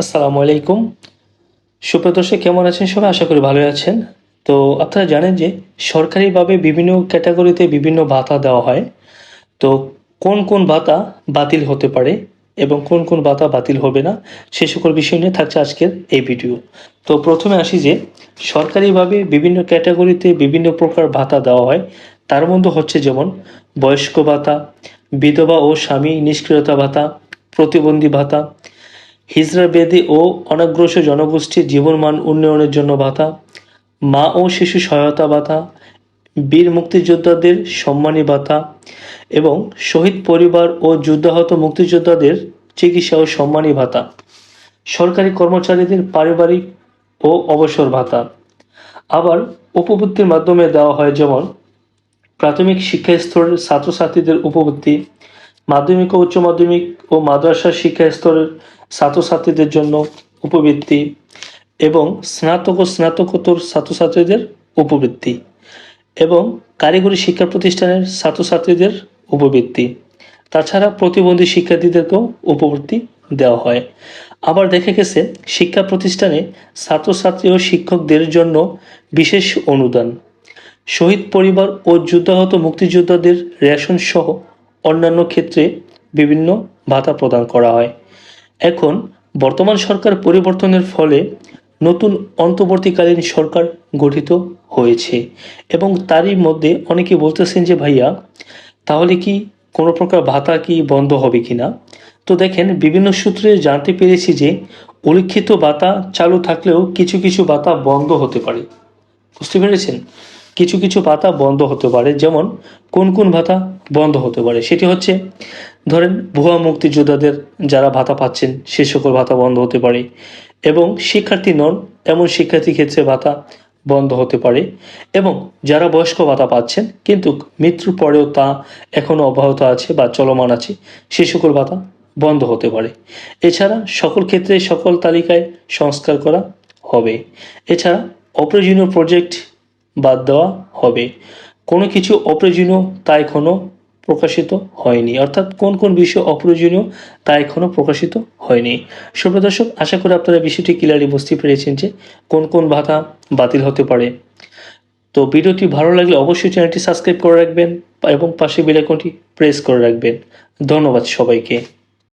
আসসালামু আলাইকুম। সুপ্রিয় দর্শক, কেমন আছেন সবাই? আশা করি ভালো আছেন। তো আপনারা জানেন যে সরকারিভাবে বিভিন্ন ক্যাটাগরিতে বিভিন্ন ভাতা দেওয়া হয়। তো কোন কোন ভাতা বাতিল হতে পারে এবং কোন কোন ভাতা বাতিল হবে না, সে সকল বিষয় নিয়ে থাকছে আজকের এই ভিডিও। তো প্রথমে আসি যে সরকারিভাবে বিভিন্ন ক্যাটাগরিতে বিভিন্ন প্রকার ভাতা দেওয়া হয়। তার মধ্যে হচ্ছে যেমন বয়স্ক ভাতা, বিধবা ও স্বামী নিষ্ক্রিয়তা ভাতা, প্রতিবন্ধী ভাতা হিজড়া বেদী ও অনাগ্রসর জনগোষ্ঠীর জীবনমান উন্নয়নের জন্য ভাতা মা ও শিশু সহায়তা ভাতা বীর মুক্তিযোদ্ধাদের সম্মানী ভাতা এবং শহীদ পরিবার ও যুদ্ধাহত মুক্তিযোদ্ধাদের চিকিৎসা ও সম্মানী ভাতা, সরকারি কর্মচারীদের পারিবারিক ও অবসর ভাতা। আবার উপবৃত্তির মাধ্যমে দেওয়া হয় যেমন, প্রাথমিক শিক্ষা স্তরের ছাত্রছাত্রীদের উপবৃত্তি মাধ্যমিক ও উচ্চ মাধ্যমিক ও মাদ্রাসা শিক্ষা স্তরের ছাত্রছাত্রীদের জন্য উপবৃত্তি এবং স্নাতক ও স্নাতকোত্তর ছাত্রছাত্রীদের উপবৃত্তি এবং কারিগরি শিক্ষা প্রতিষ্ঠানের ছাত্রছাত্রীদের উপবৃত্তি। তাছাড়া প্রতিবন্ধী শিক্ষার্থীদেরকেও উপবৃত্তি দেওয়া হয়। আবার দেখা গেছে, শিক্ষা প্রতিষ্ঠানে ছাত্রছাত্রী ও শিক্ষকদের জন্য বিশেষ অনুদান। শহীদ পরিবার ও যুদ্ধাহত মুক্তিযোদ্ধাদের রেশন সহ অন্যান্য ক্ষেত্রে বিভিন্ন ভাতা প্রদান করা হয়। এখন বর্তমান সরকার পরিবর্তনের ফলে নতুন অন্তর্বর্তীকালীন সরকার গঠিত হয়েছে এবং তারই মধ্যে অনেকে বলতেছেন যে, ভাইয়া, তাহলে কি কোনো প্রকার ভাতা কি বন্ধ হবে কি না তো দেখেন, বিভিন্ন সূত্রে জানতে পেরেছি যে, উল্লিখিত ভাতা চালু থাকলেও কিছু কিছু ভাতা বন্ধ হতে পারে। বুঝতে পেরেছেন? কিছু কিছু ভাতা বন্ধ হতে পারে, যেমন কোন কোন ভাতা বন্ধ হতে পারে? সেটি হচ্ছে, ধরেন ভুয়া মুক্তিযোদ্ধাদের যারা ভাতা পাচ্ছেন, সে সকল ভাতা বন্ধ হতে পারে এবং শিক্ষার্থী নন, এমন শিক্ষার্থী ক্ষেত্রে ভাতা বন্ধ হতে পারে এবং যারা বয়স্ক ভাতা পাচ্ছেন, কিন্তু মৃত্যুর পরেও তা এখনও অব্যাহত আছে বা চলমান আছে, সে সকল ভাতা বন্ধ হতে পারে। এছাড়া সকল ক্ষেত্রে সকল তালিকায় সংস্কার করা হবে। এছাড়া অপ্রয়োজনীয় প্রজেক্ট বাদ দেওয়া হবে। কোনো কিছু অপ্রয়োজনীয় তা এখনও প্রকাশিত হয়নি। অর্থাৎ কোন কোন বিষয় অপ্রয়োজনীয় তা এখনও প্রকাশিত হয়নি। সুপ্রিয় দর্শক, আশা করি আপনারা বিষয়টি ক্লিয়ারলি বুঝতে পেরেছেন যে কোন কোন ভাতা বাতিল হতে পারে। তো ভিডিওটি ভালো লাগলে অবশ্যই চ্যানেলটি সাবস্ক্রাইব করে রাখবেন এবং পাশে বেল আইকনটি প্রেস করে রাখবেন। ধন্যবাদ সবাইকে।